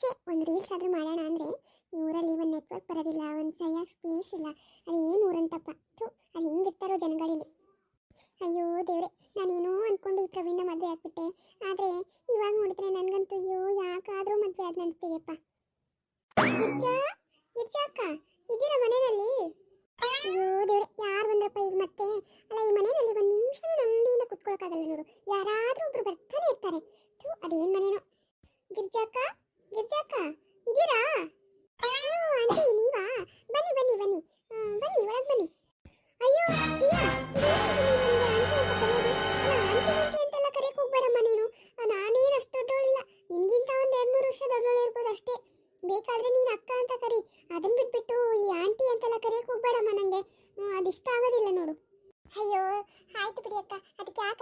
ಛೇ, ಒಂದು ರೀಲ್ಸ್ ಆದರೂ ಮಾಡೋಣ ಅಂದರೆ ಈ ಊರಲ್ಲಿ ಒಂದು ನೆಟ್ವರ್ಕ್ ಬರೋದಿಲ್ಲ, ಒಂದು ಸರಿಯಾಗಿ ಸ್ಪೇಸ್ ಇಲ್ಲ. ಅದು ಏನು ಊರಂತಪ್ಪ? ಥೂ, ಅದು ಹೆಂಗಿರ್ತಾರೋ ಜನಗಳಲ್ಲಿ. ಅಯ್ಯೋ ದೇವ್ರೆ, ನಾನೇನೋ ಅಂದ್ಕೊಂಡು ಈ ಪ್ರವೀಣ ಮದುವೆ ಆಗ್ಬಿಟ್ಟೆ. ಆದರೆ ಇವಾಗ ನೋಡಿದ್ರೆ ನನಗಂತೂ ಅಯ್ಯೋ, ಯಾಕಾದರೂ ಮದುವೆ ಆದ ಅನಿಸ್ತಿದೆಯಪ್ಪ ಅಕ್ಕ, ಇದ್ದೀರಾ ಮನೆಯಲ್ಲಿ? ಅಯ್ಯೋ ದೇವ್ರೆ, ಯಾರು ಬಂದ್ರಪ್ಪ ಈಗ ಮತ್ತೆ? ಅಲ್ಲ, ಈ ಮನೆಯಲ್ಲಿ ಒಂದು ನಿಮಿಷ ನೆಮ್ಮದಿಯಿಂದ ಕುತ್ಕೊಳಕ್ಕಾಗಲ್ಲ ನೋಡು. ಯಾರಾದ್ರೂ ಒಬ್ರು ಬರ್ತಾನೆ ಇರ್ತಾರೆ. ಥೂ, ಅದೇನ್ ಮನೇನೋ. ಗಿರ್ಜಾಕ್ಕ ಗಿರ್ಜಾಕ್ಕ ಇದ್ದೀರಾ ಆಂಟಿ ನೀವಾ? ಬನ್ನಿ ಬನ್ನಿ ಬನ್ನಿ. ಬನ್ನಿ ಒಳಗೆ ಬನ್ನಿ.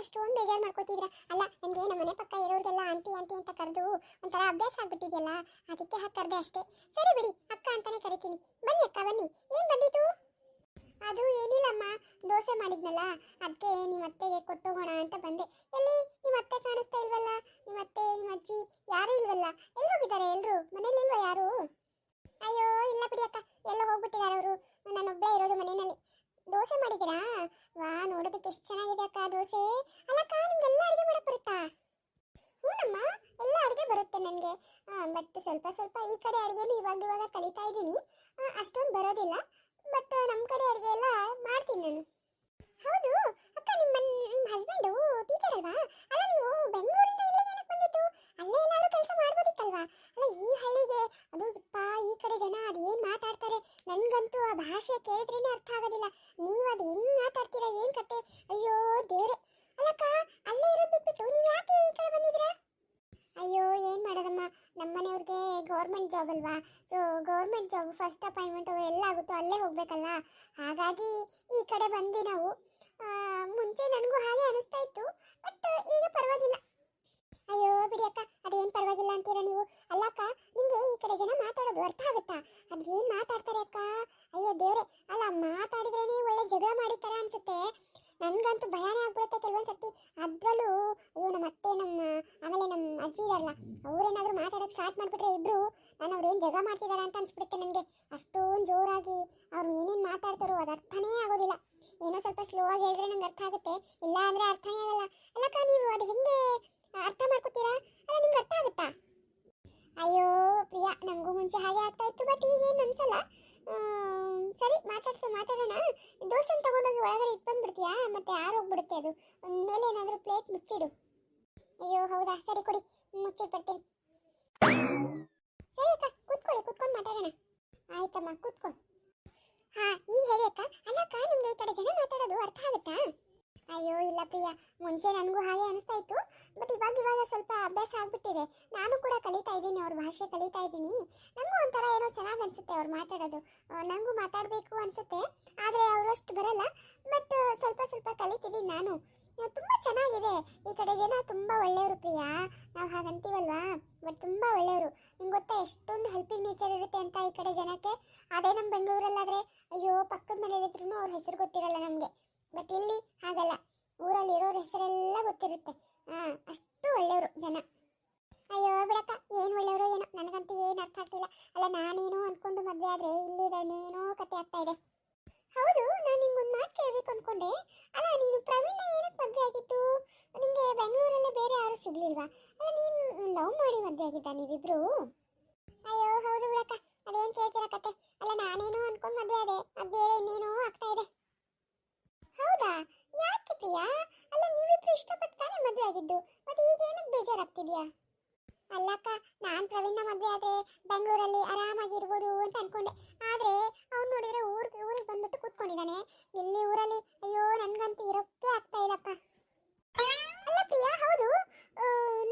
ಅಷ್ಟೊಂದು ಬೇಜಾರು ಮಾಡ್ಕೋತಿದ್ರ? ಅಲ್ಲ ನನಗೆ ನಮ್ಮ ಮನೆ ಪಕ್ಕ ಇರೋರಿಗೆಲ್ಲ ಆಂಟಿ ಆಂಟಿ ಅಂತ ಕರೆದು ಒಂಥರ ಅಭ್ಯಾಸ ಆಗ್ಬಿಟ್ಟಿದೆಯಲ್ಲ, ಅದಕ್ಕೆ ಹಾಕಿ ಕರೆದೆ ಅಷ್ಟೇ. ಸರಿ ಬಿಡಿ, ಅಕ್ಕ ಅಂತಾನೆ ಕರಿತೀನಿ. ಬನ್ನಿ ಅಕ್ಕ, ಬನ್ನಿ. ಏನು ಬಂದಿತ್ತು ಅದು ಏನಿಲ್ಲಮ್ಮ, ದೋಸೆ ಮಾಡಿದ್ನಲ್ಲ ಅದಕ್ಕೆ ನಿಮ್ಮ ಅತ್ತೆಗೆ ಕೊಟ್ಟು ಹೋಗೋಣ ಅಂತ ಬಂದೆ. ಎಲ್ಲಿ? ನಿಮ್ಮ ಅತ್ತೆ ಕಾಣಿಸ್ತಾ ಇಲ್ವಲ್ಲ? ನಿಮ್ಮ ಅತ್ತೆ ನಿಮ್ಮ ಅಜ್ಜಿ ಯಾರೂ ಇಲ್ವಲ್ಲ? ಎಲ್ಲಿ ಹೋಗಿದ್ದಾರೆ ಎಲ್ಲರೂ ಮನೇಲಿ ಇಲ್ವಾ ಯಾರು? ಅಯ್ಯೋ, ಇಲ್ಲ ಬಿಡಿ ಅಕ್ಕ, ಎಲ್ಲ ಹೋಗ್ಬಿಟ್ಟಿದ್ದಾರೆ ಅವರು. ನಾನೊಬ್ಬಳೇ ಇರೋದು ಮನೆಯಲ್ಲಿ. ದೋಸೆ ಮಾಡಿದಿರಾ ವಾ, ನೋಡೋದಕ್ಕೆ ಎಷ್ಟು ಚೆನ್ನಾಗಿದೆ ಅಕ್ಕ ದೋಸೆ. ಅಲ್ಲಕ್ಕ ನಿಮ್ಗೆಲ್ಲ ಅಡುಗೆ ಮಾಡಕ್ ಬರುತ್ತಾ? ಹ್ಞೂನಮ್ಮ ಎಲ್ಲ ಅಡುಗೆ ಬರುತ್ತೆ ನನಗೆ. ಬಟ್ ಸ್ವಲ್ಪ ಸ್ವಲ್ಪ ಈ ಕಡೆ ಅಡುಗೆನೂ ಇವಾಗ ಇವಾಗ ಕಲಿತಾ ಇದ್ದೀನಿ. ಅಷ್ಟೊಂದು ಬರೋದಿಲ್ಲ ಬಟ್ ನಮ್ಮ ಕಡೆ ಅಡುಗೆ ಎಲ್ಲ ಮಾಡ್ತೀನಿ ನಾನು. ಹೌದು, ಅಕ್ಕ, ನಿಮ್ಮ ಹಸ್ಬೆಂಡು ಟೀಚರ್ ಅಲ್ವಾ? ಅಲ್ಲ, ನೀವು ಬೆಂಗಳೂರಿಂದ ಅಲ್ಲೇ ಎಲ್ಲಾದ್ರೂ ಕೆಲಸ ಮಾಡ್ಬೋದಿತ್ತಲ್ವಾ? ಅಲ್ಲ ಈ ಹಳ್ಳಿಗೆ, ಅದು ಯಪ್ಪ ಈ ಕಡೆ ಜನ ಅದು ಏನು ಮಾತಾಡ್ತಾರೆ? ನನಗಂತೂ ಆ ಭಾಷೆ ಕೇಳಿದ್ರೇನೆ ಅರ್ಥ ಆಗೋದಿಲ್ಲ. ನೀವು ಅದು ಹೆಂಗ್ ಮಾತಾಡ್ತೀರಾ, ಏನ್ ಕತೆ? ಅಯ್ಯೋ, ದೇವ್ರೆ. ಅಲ್ಲಕ್ಕ, ಅಲ್ಲೇ ಇರೋದು ಬಿಟ್ಬಿಟ್ಟು ನೀವು ಯಾಕೆ ಈ ಕಡೆ ಬಂದಿದ್ದೀರಾ? ಅಯ್ಯೋ, ಏನ್ ಮಾಡೋದಮ್ಮ? ನಮ್ಮನೆಯವ್ರಿಗೆ ಗೌರ್ಮೆಂಟ್ ಜಾಬ್ ಅಲ್ವಾ? So government job first appointment ಎಲ್ಲ ಆಗುತ್ತೋ ಅಲ್ಲೇ ಹೋಗ್ಬೇಕಲ್ಲ? ಹಾಗಾಗಿ ಈ ಕಡೆ ಬಂದ್ವಿ ನಾವು. ಮುಂಚೆ ನನಗೂ ಹಾಗೆ ಅನಿಸ್ತಾ ಇತ್ತು. ಬಟ್ ಈಗ ಪರವಾಗಿಲ್ಲ. ಅಯ್ಯೋ, ಬಿಡಿ ಅಕ್ಕ. ಅದೇನ್ ಪರವಾಗಿಲ್ಲ ಅಂತೀರಾ ನೀವು? ಅಲ್ಲಕ್ಕ, ನಿಮಗೆ ಈ ಕಡೆ ಜನ ಮಾತಾಡೋದು ಅರ್ಥ ಆಗುತ್ತಾ? ಅದೇನ್ ಮಾತಾಡ್ತಾರೆ ಅಕ್ಕ? ಅಯ್ಯೋ, ದೇವ್ರೆ. ಅಲ್ಲ, ಮಾತಾಡಿದ್ರೇನೆ ಒಳ್ಳೆ ಜಗಳ ಮಾಡಿರ್ತಾರ ಅನ್ಸುತ್ತೆ. ನನಗಂತೂ ಭಯಾನೇ ಆಗ್ಬಿಡುತ್ತೆ ಕೆಲವೊಂದ್ಸರ್ತಿ. ಅದ್ರಲ್ಲೂ, ಅಯ್ಯೋ, ನಮ್ಮ ಅತ್ತೆ, ನಮ್ಮ, ಆಮೇಲೆ ನಮ್ಮ ಅಜ್ಜಿ ಇದಾರಲ್ಲ, ಅವ್ರೇನಾದ್ರೂ ಮಾತಾಡೋಕೆ ಸ್ಟಾರ್ಟ್ ಮಾಡ್ಬಿಟ್ರೆ ಇಬ್ರು ನಾನು ಅವ್ರೇನು ಜಗಳ ಮಾಡ್ತಿದಾರ ಅಂತ ಅನ್ಸ್ಬಿಡುತ್ತೆ ನನಗೆ. ಅಷ್ಟೊಂದು ಜೋರಾಗಿ ಅವ್ರು ಏನೇನ್ ಮಾತಾಡ್ತಾರೋ ಅದು ಅರ್ಥನೇ ಆಗೋದಿಲ್ಲ. ಏನೋ ಸ್ವಲ್ಪ ಸ್ಲೋ ಆಗಿ ಹೇಳಿದ್ರೆ ನಂಗೆ ಅರ್ಥ ಆಗುತ್ತೆ. ಇಲ್ಲ ಅಂದ್ರೆ ಅರ್ಥನೇ ಆಗಲ್ಲ. ಅಲ್ಲಕ್ಕ, ನೀವು ಅದು ಹೆಂಗೆ ಅರ್ಥ ಮಾಡ್ಕೋತೀರಾ? ಅಲ್ಲ, ನಿಮ್ಗೆ ಅರ್ಥ ಆಗುತ್ತಾ? ಅಯ್ಯೋ, ಪ್ರಿಯಾ ನಂಗೂ ಮುಂಚೆ ಹಾಗೆ ಆಗ್ತಾ ಇತ್ತು ಬಟ್ ಈಗೇನು ಅನ್ಸಲ್ಲ. ಸರಿ ಮಾತಾಡ್ತೀನಿ ಮಾತಾಡೋಣ. ದೋಸೆ ತಗೊಂಡೋಗಿ ಒಳಗಡೆ ಇಟ್ಟು ಮತ್ತೆ ಮತ್ತೆ ಹೋಗ್ಬಿಡುತ್ತೆ ಅದು. ಮೇಲೆ ಏನಾದರೂ ಪ್ಲೇಟ್ ಮುಚ್ಚಿಡು. ಅಯ್ಯೋ, ಹೌದಾ? ಸರಿ, ಕೊಡಿ. ಮುಚ್ಚಿಟ್ಬಿಡ್ತೀನಿ ಸರಿ, ಅಕ್ಕ, ಕೂತ್ಕೊಳ್ಳಿ, ಕೂತ್ಕೊಂಡು ಮಾತಾಡೋಣ. ಆಯ್ತಮ್ಮ, ಕೂತ್ಕೊ. ಹಾ ಈಗ ಹೇಳಿ ಅಕ್ಕ. ಅಲ್ಲಕ್ಕ, ನಿಮ್ಗೆ ಈ ಕಡೆ ಜನ ಮಾತಾಡೋದು ಅರ್ಥ ಆಗುತ್ತಾ? ಅಯ್ಯೋ, ಇಲ್ಲ ಪ್ರಿಯ. ಮುಂಚೆ ನನಗೂ ಹಾಗೆ ಅನಿಸ್ತಾ ಇತ್ತು. ಬಟ್ ಇವಾಗ ಇವಾಗ ಸ್ವಲ್ಪ ಅಭ್ಯಾಸ ಆಗ್ಬಿಟ್ಟಿದೆ. ನಾನು ಕೂಡ ಕಲಿತಾ ಇದ್ದೀನಿ, ಅವ್ರ ಭಾಷೆ ಕಲಿತಾ ಇದ್ದೀನಿ. ನನಗೂ ಒಂಥರ ಏನೋ ಚೆನ್ನಾಗಿ ಅನಿಸುತ್ತೆ ಅವ್ರು ಮಾತಾಡೋದು. ನನಗೂ ಮಾತಾಡಬೇಕು ಅನಿಸುತ್ತೆ. ಆದರೆ ಅವರಷ್ಟು ಬರಲ್ಲ. ಬಟ್ ಸ್ವಲ್ಪ ಸ್ವಲ್ಪ ಕಲಿತಿದ್ದೀನಿ ನಾನು. ತುಂಬಾ ಚೆನ್ನಾಗಿದೆ. ಈ ಕಡೆ ಜನ ತುಂಬ ಒಳ್ಳೆಯವರು ಪ್ರಿಯ. ನಾವು ಹಾಗಂತೀವಲ್ವಾ ಬಟ್ ತುಂಬ ಒಳ್ಳೆಯವರು. ನಿಂಗೆ ಗೊತ್ತಾ ಎಷ್ಟೊಂದು ಹೆಲ್ಪಿಂಗ್ ನೇಚರ್ ಇರುತ್ತೆ ಅಂತ ಈ ಕಡೆ ಜನಕ್ಕೆ. ಅದೇ ನಮ್ಮ ಬೆಂಗಳೂರಲ್ಲಾದರೆ, ಅಯ್ಯೋ, ಪಕ್ಕದ ಮನೇಲಿದ್ರು ಅವ್ರ ಹೆಸರು ಗೊತ್ತಿರಲ್ಲ ನಮಗೆ. ಬಟ್ ಇಲ್ಲಿ ಹಾಗಲ್ಲ. ಊರಲ್ಲಿ ಇರೋರ ಹೆಸರೆಲ್ಲ ಗೊತ್ತಿರುತ್ತೆ. ಹಾ ಅಷ್ಟು ಒಳ್ಳೆಯವರು ಜನ. ಅಯ್ಯೋ ಬಿಡಕ್ಕ, ಏನು ಒಳ್ಳೆಯವರು ಏನೋ? ನನಗಂತೂ ಏನು ಅರ್ಥ ಆಗ್ತಿಲ್ಲ. ಅಲ್ಲ, ನಾನೇನೋ ಅನ್ಕೊಂಡು ಮದುವೆ ಆದ್ರೆ ಏನೋ ಕತೆ ಆಗ್ತಾ ಇದೆ ಹೌದು ನಾನು ನಿಮ್ಗೊಂದು ಮಾತು ಕೇಳಬೇಕು ಅನ್ಕೊಂಡೆ ಅಲ್ಲ ನೀನು ಪ್ರವೀಣ ಏನಕ್ಕೆ ಮದುವೆ ಆಗಿತ್ತು ನಿಂಗೆ ಬೆಂಗಳೂರಲ್ಲೇ ಬೇರೆ ಯಾರು ಸಿಗ್ಲಿಲ್ವಾ ಅಲ್ಲ ನೀನು ಲವ್ ಮಾಡಿ ಮದುವೆ ಆಗಿದ್ದ ನೀವಿಬ್ರು ಅಯ್ಯೋ ಹೌದು ಬಿಡಕ್ಕ ಅದೇನು ಕೇಳ್ತೀರಾ ಕತೆ ಅಲ್ಲ ನಾನೇನೋ ಅನ್ಕೊಂಡು ಮದುವೆ ಆದೆ ಅದು ಬೇರೆ ಇನ್ನೇನೋ ಆಗ್ತಾ ಇದೆ ಹೌದಾ ಯಾಕೆ ಪ್ರಿಯಾ ಅಲ್ಲ ನೀವಿಬ್ರು ಇಷ್ಟಪಟ್ಟು ತಾನೇ ಮದುವೆ ಆಗಿದ್ದು ಮತ್ತೆ ಈಗ ಏನಕ್ಕೆ ಬೇಜಾರಾಗ್ತಿದ್ಯಾ ಅಲ್ಲಕ್ಕ ನಾನ್ ಪ್ರವೀಣ ಮದುವೆ ಆದ್ರೆ ಬೆಂಗಳೂರಲ್ಲಿ ಆರಾಮಾಗಿರ್ಬೋದು ಅಂತ ಅನ್ಕೊಂಡೆ ಆದ್ರೆ ಅವ್ನು ನೋಡಿದ್ರೆ ಊರ್ ಊರಿಗೆ ಕೂತ್ಕೊಂಡಿದ್ದಾನೆ ಇಲ್ಲಿ ಊರಲ್ಲಿ? ಅಯ್ಯೋ, ನನ್ಗಂತೂ ಇರೋಕ್ಕೆ ಆಗ್ತಾ ಇಲ್ಲಪ್ಪ. ಅಲ್ಲ ಪ್ರಿಯಾ, ಹೌದು.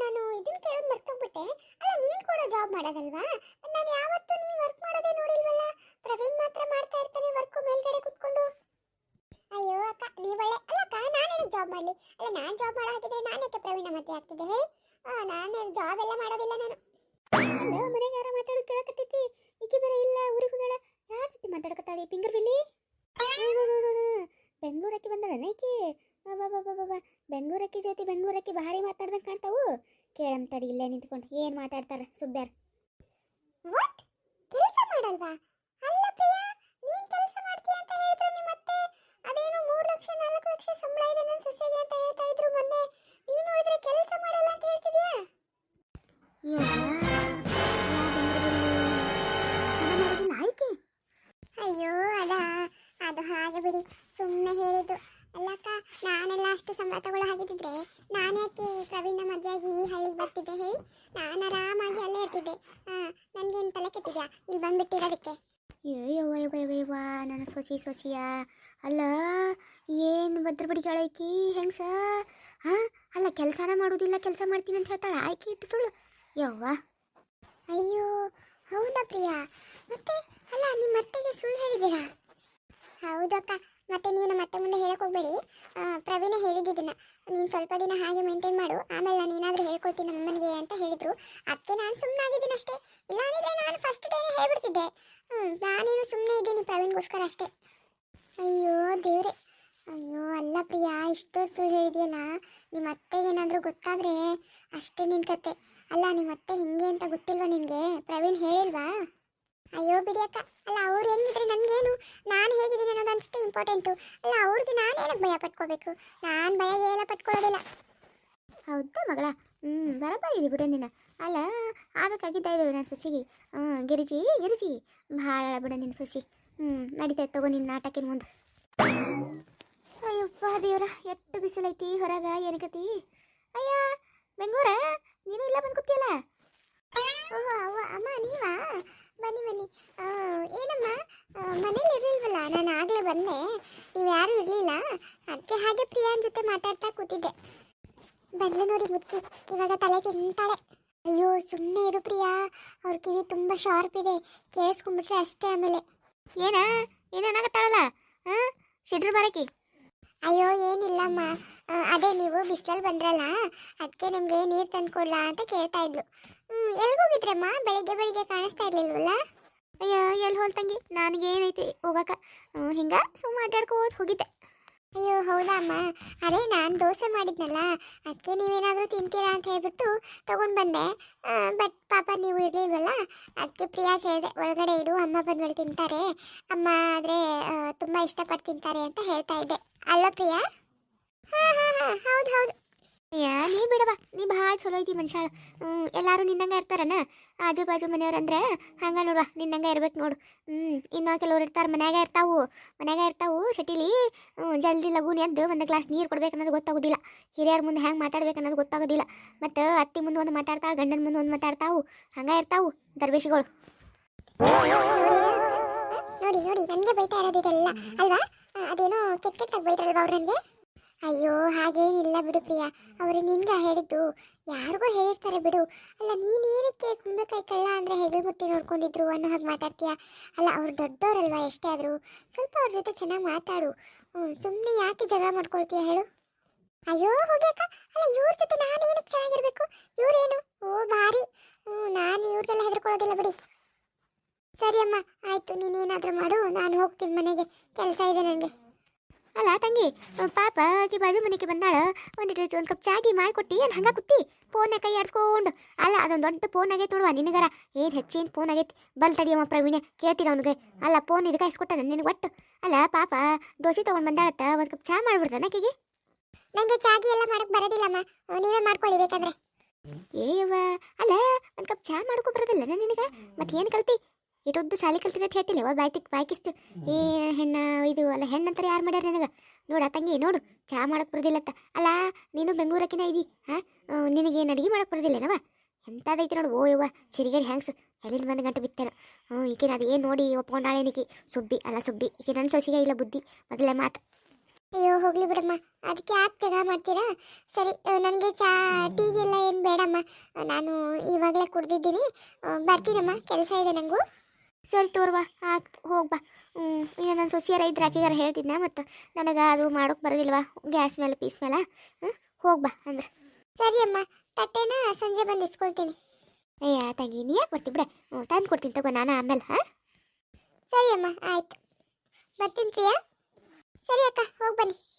ನಾನು ಇದನ್ನ ಕೇಳೋದು ಮರ್ತೋಗ್ಬಿಟ್ಟೆ. ಅಲ್ಲ, ನೀನ್ ಕೂಡ ಜಾಬ್ ಮಾಡೋದಲ್ವಾ? ನಾನು ಯಾವತ್ತೂ ನೀನ್ ವರ್ಕ್ ಮಾಡೋದೇ ನೋಡಿಲ್ವಲ್ಲ? ಪ್ರವೀಣ್ ಮಾತ್ರ ಮಾಡ್ತಾ ಇರ್ತಾನೆ ವರ್ಕ್ ಮೇಲ್ಗಡೆ ಕೂತ್ಕೊಂಡು. ಅಯ್ಯೋ, ಅಕ್ಕ ನೀವಳೆ ಅಲ್ಲಕ್ಕ ನಾನೇನು ಜಾಬ್ ಮಾಡಲಿ? ಅಲ್ಲ, ನಾನು ಜಾಬ್ ಮಾಡೋ ಹಾಕಿದ್ರೆ ನಾನೇಕೆ ಪ್ರವೀಣ ಮತ್ತೆ ಆಗ್ತಿದ್ದೆ ಹೇ ನಾನು ಜಾಬ್ ಎಲ್ಲ ಮಾಡೋದಿಲ್ಲ ನಾನು. ಅಲ್ಲ ಮನೆಗೆ ಯಾರೋ ಮಾತಾಡೋದು ಕೇಳಕತ್ತೈತಿ. ಈಕೆ ಬೇರೆ ಇಲ್ಲ, ಊರಿಗೆ ಹೋಗ್ಯಾಳ. ಯಾರ ಜೊತೆ ಮಾತಾಡ್ಕೊತಾಳೆ ಪಿಂಗರ್ ಬಿಲ್ಲಿ ಬೆಂಗಳೂರಕ್ಕೆ ಬಂದಳನ ಈಕಿ ಬೆಂಗಳೂರಕ್ಕೆ ಜೊತೆ ಬೆಂಗಳೂರಕ್ಕೆ ಭಾರಿ ಮಾತಾಡ್ದಂಗೆ ಕಾಣ್ತಾವು. ಕೇಳಂ ತಡಿ ಇಲ್ಲೇ ನಿಂತ್ಕೊಂಡು ಏನು ಮಾತಾಡ್ತಾರ ಸುಬ್ಬ್ಯಾರ್ ವಾಟ್ ಕೆಲಸ ಮಾಡಲ್ವಾ? ಅಲ್ಲ ಪ್ರಿಯಾ ನೀನ್ ಕೆಲಸ ಮಾಡ್ತೀಯ ಅಂತ ಹೇಳಿದ್ರು ನಿಮ್ಮ ಅತ್ತೆ. ಅದೇನು ಮೂರು ಲಕ್ಷ ನಾಲ್ಕು ಲಕ್ಷ ಸಂಬಳ ಇದೆ ನನ್ನ ಸೊಸೆಗೆ ಅಂತ ಹೇಳ್ತಾ ಇದ್ರು ಮೊನ್ನೆ. ನೀನು ಹೇಳಿದ್ರೆ ಕೆಲಸ ಮಾಡಲ್ಲ ಅಂತ ಹೇಳ್ತಿದ್ಯಾ? ಆಯ್ಕೆ ಅಯ್ಯವ್ವ ನನ್ನ ಸೊಸಿ ಸೊಸಿಯ. ಅಲ್ಲ, ಏನು ಭದ್ರ ಬಡಿಗೆ ಹೆಂಗೆ ಹೆಂಗ್ಸ ಹಾಂ ಅಲ್ಲ, ಕೆಲಸನ ಮಾಡೋದಿಲ್ಲ, ಕೆಲಸ ಮಾಡ್ತೀನಿ ಅಂತ ಹೇಳ್ತಾಳೆ. ಆಯ್ಕೆ ಇಟ್ಟು ಸುಳ್ಳು. ಯವ್ವ. ಅಯ್ಯೋ, ಹೌದಾ ಪ್ರಿಯಾ? ಮತ್ತೆ, ಅಲ್ಲ ನಿಮ್ಮ ಅತ್ತೆಗೆ ಸುಳ್ಳು ಹೇಳಿದ್ದೀರಾ? ಹೌದಕ್ಕ ಮತ್ತೆ ನೀವು ನಮ್ಮ ಅತ್ತೆ ಮುಂದೆ ಹೇಳಕ್ಕೆ ಹೋಗ್ಬೇಡಿ. ಪ್ರವೀಣ ಹೇಳಿದ್ದಿದ್ದನ್ನ ನೀನು ಸ್ವಲ್ಪ ದಿನ ಹಾಗೆ ಮೇಂಟೈನ್ ಮಾಡು. ಆಮೇಲೆ ನಾನು ಏನಾದರೂ ಹೇಳ್ಕೊಳ್ತೀನಿ ನಮ್ಮನಿಗೆ ಅಂತ ಹೇಳಿದ್ರು. ಅದಕ್ಕೆ ನಾನು ಸುಮ್ಮನೆ ಆಗಿದ್ದೀನಿ ಅಷ್ಟೇ. ಇಲ್ಲಾಂದ್ರೆ ನಾನು ಫಸ್ಟ್ ಡೇನೆ ಹೇಳ್ಬಿಡ್ತಿದ್ದೆ. ಹ್ಞೂ ನಾನೇನು ಸುಮ್ಮನೆ ಇದ್ದೀನಿ ಪ್ರವೀಣ್ಗೋಸ್ಕರ ಅಷ್ಟೇ. ಅಯ್ಯೋ ದೇವ್ರೆ. ಅಯ್ಯೋ ಅಲ್ಲ ಪ್ರಿಯ ಇಷ್ಟು ಸುಳ್ಳು ಹೇಳಿದೆಯಲ್ಲ. ನಿಮ್ಮ ಅತ್ತೆಗೆ ಏನಾದರೂ ಗೊತ್ತಾದರೆ ಅಷ್ಟೇ ನಿನ್ನ ಕತೆ. ಅಲ್ಲ ನಿಮ್ಮ ಅತ್ತೆ ಹಿಂಗೆ ಅಂತ ಗೊತ್ತಿಲ್ವಾ ನಿನಗೆ? ಪ್ರವೀಣ್ ಹೇಳಿಲ್ವಾ? ಅಯ್ಯೋ ಬಿಡಿ ಅಕ್ಕ ಅಲ್ಲ ಅವ್ರು ಹೆಂಗಿದ್ರೆ ನನಗೇನು? ನಾನು ಹೇಗಿದ್ದೀನಿ ಅನ್ನೋದು ಅಷ್ಟೇ ಇಂಪಾರ್ಟೆಂಟು ಅಲ್ಲ ಅವ್ರಿಗೆ ನಾನು ಏನಕ್ಕೆ ಭಯ ಪಟ್ಕೋಬೇಕು? ನಾನು ಭಯ ಎಲ್ಲ ಪಟ್ಕೊಳ್ಳೋದಿಲ್ಲ. ಹೌದಾ ಮಗಳ? ಹ್ಞೂ ಬರಬಾರಿದೆ ಬಿಡು ನೀನು ಅಲ್ಲ, ಆಗಬೇಕಾಗಿದ್ದ ಇದು ನನ್ನ ಸೊಸಿಗೆ. ಹ್ಞೂ ಗಿರಿಜಿ ಗಿರಿಜಿ. ಭಾಳ ಬಿಡ ನಿನ್ನ ಸೊಸಿ. ಹ್ಞೂ ನಡೀತಾ ತಗೋ ನಿನ್ನ ನಾಟಕಿನ ಮುಂದೆ. ಅಯ್ಯಪ್ಪ ದೇವ್ರ ಎಷ್ಟು ಬಿಸಿಲೈತಿ ಹೊರಗ ಏನಕತಿ ಅಯ್ಯ, ಬೆಂಗಳೂರ? ನೀನು ಇಲ್ಲ ಬಂದು ಕೂತಿಯಲ್ಲ ಓಹೋ, ಅವ್ವ, ಅಮ್ಮ, ನೀವಾ? ಬನ್ನಿ ಬನ್ನಿ. ಏನಮ್ಮ? ಮನೇಲಿ ಇರಲಿಲ್ವಲ್ಲ? ನಾನು ಆಗಲೇ ಬಂದೆ. ನೀವು ಯಾರೂ ಇರಲಿಲ್ಲ. ಅದಕ್ಕೆ ಹಾಗೆ ಪ್ರಿಯಾನ್ ಜೊತೆ ಮಾತಾಡ್ತಾ ಕೂತಿದ್ದೆ. ಬಂದ್ಲು ನೋಡಿ ಮುಚ್ಚಿ. ಇವಾಗ ತಲೆ ತಿಂತಾಳೆ. ಅಯ್ಯೋ ಸುಮ್ಮನೆ ಇರು ಪ್ರಿಯಾ. ಅವ್ರ ಕಿವಿ ತುಂಬ ಶಾರ್ಪ್ ಇದೆ. ಕೇಳಿಸ್ಕೊಂಡ್ಬಿಟ್ರೆ ಅಷ್ಟೇ ಆಮೇಲೆ. ಏನ? ಏನೇನಾಗತ್ತಾಳಲ್ಲ ಹಾಂ ಸಿಡ್ರು ಬರಕಿ. ಅಯ್ಯೋ, ಏನಿಲ್ಲಮ್ಮ. ಅದೇ ನೀವು ಬಿಸಿಲಲ್ಲಿ ಬಂದ್ರಲ್ಲ? ಅದಕ್ಕೆ ನಿಮಗೆ ನೀರು ತಂದ್ಕೊಡ್ಲಾ ಅಂತ ಕೇಳ್ತಾ ಇದ್ಲು. ಎಲ್ಗೋಗಿದ್ರಮ್ಮ ಬೆಳಿಗ್ಗೆ ಬೆಳಿಗ್ಗೆ ಕಾಣಿಸ್ತಾ ಇರ್ಲಿಲ್ವಲ್ಲ? ಅಯ್ಯೋ ಎಲ್ಲಿ ಹೋಲ್ ತಂಗಿ? ಏನೈತಿ ಹೋಗಕ? ಹಿಂಗ ಸುಮ್ಮ ಅಡ್ಡಾಡ್ಕೋತ ಹೋಗಿದ್ದೆ. ಅಯ್ಯೋ, ಹೌದಾ ಅಮ್ಮ? ಅದೇ ನಾನು ದೋಸೆ ಮಾಡಿದ್ನಲ್ಲ. ಅದಕ್ಕೆ ನೀವೇನಾದರೂ ತಿಂತೀರಾ ಅಂತ ಹೇಳ್ಬಿಟ್ಟು ತೊಗೊಂಡು ಬಂದೆ. ಬಟ್ ಪಾಪ ನೀವು ಇರಲಿಲ್ವಲ್ಲ? ಅದಕ್ಕೆ ಪ್ರಿಯಾ ಹೇಳಿದೆ ಒಳಗಡೆ ಇಡು ಅಮ್ಮ ಬಂದ್ಮೇಲೆ ತಿಂತಾರೆ. ಅಮ್ಮ ಆದರೆ ತುಂಬ ಇಷ್ಟಪಟ್ಟು ತಿಂತಾರೆ ಅಂತ ಹೇಳ್ತಾ ಇದ್ದೆ. ಅಲ್ಲ ಪ್ರಿಯಾ? ಹಾಂ ಹಾಂ ಹಾಂ, ಹೌದು ಹೌದು. ನೀ ಬಿಡವ ನೀ ಭಾಳ ಚಲೋ ಐತಿ ಮನುಷ್ಯಾಳ. ಎಲ್ಲರೂ ನಿನ್ನಂಗೆ ಇರ್ತಾರನ? ಆಜು ಬಾಜು ಮನೆಯವ್ರು ಅಂದ್ರೆ ಹಂಗೆ ನೋಡುವ, ನಿನ್ನಂಗೆ ಇರ್ಬೇಕು ನೋಡು. ಹ್ಞೂ ಇನ್ನೂ ಕೆಲವ್ರು ಇರ್ತಾರೆ, ಮನ್ಯಾಗ ಇರ್ತಾವು. ಮನ್ಯಾಗ ಇರ್ತಾವು ಶಟಿಲಿ ಜಲ್ದಿ ಲಗೂನ್ ಎದ್ದು ಒಂದು ಗ್ಲಾಸ್ ನೀರು ಕೊಡ್ಬೇಕು ಅನ್ನೋದು ಗೊತ್ತಾಗೋದಿಲ್ಲ. ಹಿರಿಯರ ಮುಂದೆ ಹೆಂಗೆ ಮಾತಾಡ್ಬೇಕು ಅನ್ನೋದು ಗೊತ್ತಾಗೋದಿಲ್ಲ. ಮತ್ತು ಅತ್ತಿ ಮುಂದೆ ಒಂದು ಮಾತಾಡ್ತಾವ ಗಂಡನ ಮುಂದೆ ಒಂದು ಮಾತಾಡ್ತಾವು. ಹಂಗೆ ಇರ್ತಾವು ದರ್ಬೇಶಿಗಳು ಬಿಡು ಅಲ್ಲ ನೀನೇನಕ್ಕೆ ಕುಂಬಕಾಯಿ ಕಳ್ಳ ಅಂದರೆ ಹೆಗಲು ಮುಟ್ಟಿ ನೋಡ್ಕೊಂಡಿದ್ರು ಅನ್ನೋ ಹಾಗೆ ಮಾತಾಡ್ತೀಯ? ಅಲ್ಲ, ಅವ್ರು ದೊಡ್ಡವರಲ್ವಾ ಎಷ್ಟೇ ಆದರೂ? ಸ್ವಲ್ಪ ಅವ್ರ ಜೊತೆ ಚೆನ್ನಾಗಿ ಮಾತಾಡು. ಹ್ಞೂ ಸುಮ್ಮನೆ ಯಾಕೆ ಜಗಳ ಮಾಡ್ಕೊಳ್ತೀಯ ಹೇಳು? ಅಯ್ಯೋ, ಹೋಗ್ಯಾಕ? ಅಲ್ಲ, ಇವ್ರ ಜೊತೆ ನಾನು ಏನಕ್ಕೆ ಚೆನ್ನಾಗಿರ್ಬೇಕು? ಇವ್ರೇನು ಓ, ಭಾರಿ. ಹ್ಞೂ ನಾನು ಇವ್ರಿಗೆಲ್ಲ ಹೆದರ್ಕೊಳ್ಳೋದಿಲ್ಲ ಬಿಡಿ. ಸರಿ ಅಮ್ಮ, ಆಯ್ತು ನೀನೇನಾದರೂ ಮಾಡು. ನಾನು ಹೋಗ್ತೀನಿ ಮನೆಗೆ. ಕೆಲಸ ಇದೆ ನನಗೆ ಅಲ್ಲ ತಂಗಿ ಪಾಪ ಆಕಿ ಬಾಜು ಮನೆಗೆ ಬಂದಾಳ ಒಂದಿಟ್ಟು ಒಂದು ಕಪ್ ಚಾಗಿ ಮಾಡಿಕೊಟ್ಟಿ ಏನು ಹಂಗೆ ಕುತ್ತಿ ಫೋನ್ ಕೈ ಆಡ್ಸ್ಕೊಂಡು. ಅಲ್ಲ ಅದೊಂದು ದೊಡ್ಡ ಫೋನ್ ಆಗೈತೆ ನೋಡುವ ನಿನಗರ. ಏನು ಹೆಚ್ಚೇನು ಫೋನ್ ಆಗೈತಿ? ಬಲ್ ತಡಿಯಮ್ಮ ಪ್ರವೀಣ ಕೇಳ್ತೀನಿ ಅವನಿಗೆ. ಅಲ್ಲ ಫೋನ್ ಇದಕ್ಕೆ ಇಸ್ಕೊಟ್ಟಾನ ನಿನಗೆ ಒಟ್ಟು. ಅಲ್ಲ ಪಾಪ ದೋಸೆ ತೊಗೊಂಡು ಬಂದಾಳತ್ತ ಒಂದು ಕಪ್ ಚಾ ಮಾಡ್ಬಿಡ್ತಾನ ಆಕಿಗೆ? ನನಗೆ ಚಾಗಿ ಎಲ್ಲ ಮಾಡಕ್ಕೆ ಬರೋದಿಲ್ಲಮ್ಮ. ನೀವೇ ಮಾಡ್ಕೊಳ್ಳಿ ಬೇಕಂದ್ರೆ. ಏಯವ್ವ ಅಲ್ಲ ಒಂದು ಕಪ್ ಚಾ ಮಾಡ್ಕೊ ಬರೋದಿಲ್ಲ ನಿನಗೆ? ಮತ್ತೆ ಏನು ಕಲ್ತಿ? ಇಟ್ಟೊದ್ದು ಸಾಲಿ ಕಲ್ತಿರ ಹೇಳ್ತಿಲ್ಲ ಬಾಯ್ ಬಾಯ್ತಿಕ್ ಬಾಯ್ಕಿಸ್ತು. ಏ ಹೆಣ್ಣ ಇದು ಅಲ್ಲ ಹೆಣ್ಣಂತಾರೆ ಯಾರು ಮಾಡ್ಯಾರ ನನಗೆ? ನೋಡ ತಂಗಿ ನೋಡು ಚಾ ಮಾಡಕ್ಕೆ ಬರೋದಿಲ್ಲತ್ತ ಅಲ್ಲ ನೀನು ಬೆಂಗಳೂರಕ್ಕಿನ ಇದಿ ಹಾಂ? ನಿನಗೇನು ಅಡುಗೆ ಮಾಡಕ್ಕೆ ಬರೋದಿಲ್ಲನವ ಎಂಥದೈತಿ ನೋಡು ಓ ಯವ್ವ ಸಿರಿಗೇರಿ ಹ್ಯಾಂಗ್ಸ್. ಎಲ್ಲಿಂದ ಬಂದು ಗಂಟೆ ಬಿತ್ತೇನ. ಹ್ಞೂ ಈಕಿನ ಅದು ಏನು ನೋಡಿ ಒಪ್ಕೊಂಡಾಳೇನಿಕಿ ಸುಬ್ಬಿ ಅಲ್ಲ ಸುಬ್ಬಿ ಈಕೆ ನನ್ನ ಸೊಸಿಗೆ ಇಲ್ಲ ಬುದ್ಧಿ ಮೊದಲೇ ಮಾತು. ಅಯ್ಯೋ ಹೋಗ್ಲಿ ಬಿಡಮ್ಮ ಅದಕ್ಕೆ ಯಾಕೆ ಜಗ ಮಾಡ್ತೀರಾ? ಸರಿ ನನಗೆ ಚಾ ಟೀಗೆಲ್ಲ ಏನು ಬೇಡಮ್ಮ. ನಾನು ಇವಾಗಲೇ ಕುಡ್ದಿದ್ದೀನಿ. ಬರ್ತೀನಮ್ಮ ಕೆಲಸ ಇದೆ ನನಗೂ ಸರಿ ತೋರ್ವಾ, ಹಾಕ್ ಹೋಗ್ಬಾ ಹ್ಞೂ ನನ್ನ ಸೊಸಿಯರ ಇದ್ರೆ ಆಕೆಗಾರ ಹೇಳ್ತಿದ್ನ, ಮತ್ತು ನನಗೆ ಅದು ಮಾಡೋಕೆ ಬರೋದಿಲ್ವಾ, ಗ್ಯಾಸ್ ಮೇಲೆ, ಪೀಸ್ ಮೇಲೆ ಹ್ಞೂ ಹೋಗ್ಬಾ ಅಂದ್ರೆ. ಸರಿ ಅಮ್ಮ, ತಟ್ಟೆನ ಸಂಜೆ ಬಂದು ಇಸ್ಕೊಳ್ತೀನಿ. ಅಯ್ಯ, ತಂಗಿ, ನೀ ಯಾಕೆ ಬರ್ತಿ ಬಿಡ ಹ್ಞೂ ತಂದು ಕೊಡ್ತೀನಿ ತಗೋ ನಾನು ಆಮೇಲೆ, ಹಾಂ? ಸರಿ ಅಮ್ಮ, ಆಯ್ತು. ಬರ್ತೀನಿ ಪ್ರಿಯಾ. ಸರಿ ಅಕ್ಕ, ಹೋಗಿ ಬನ್ನಿ.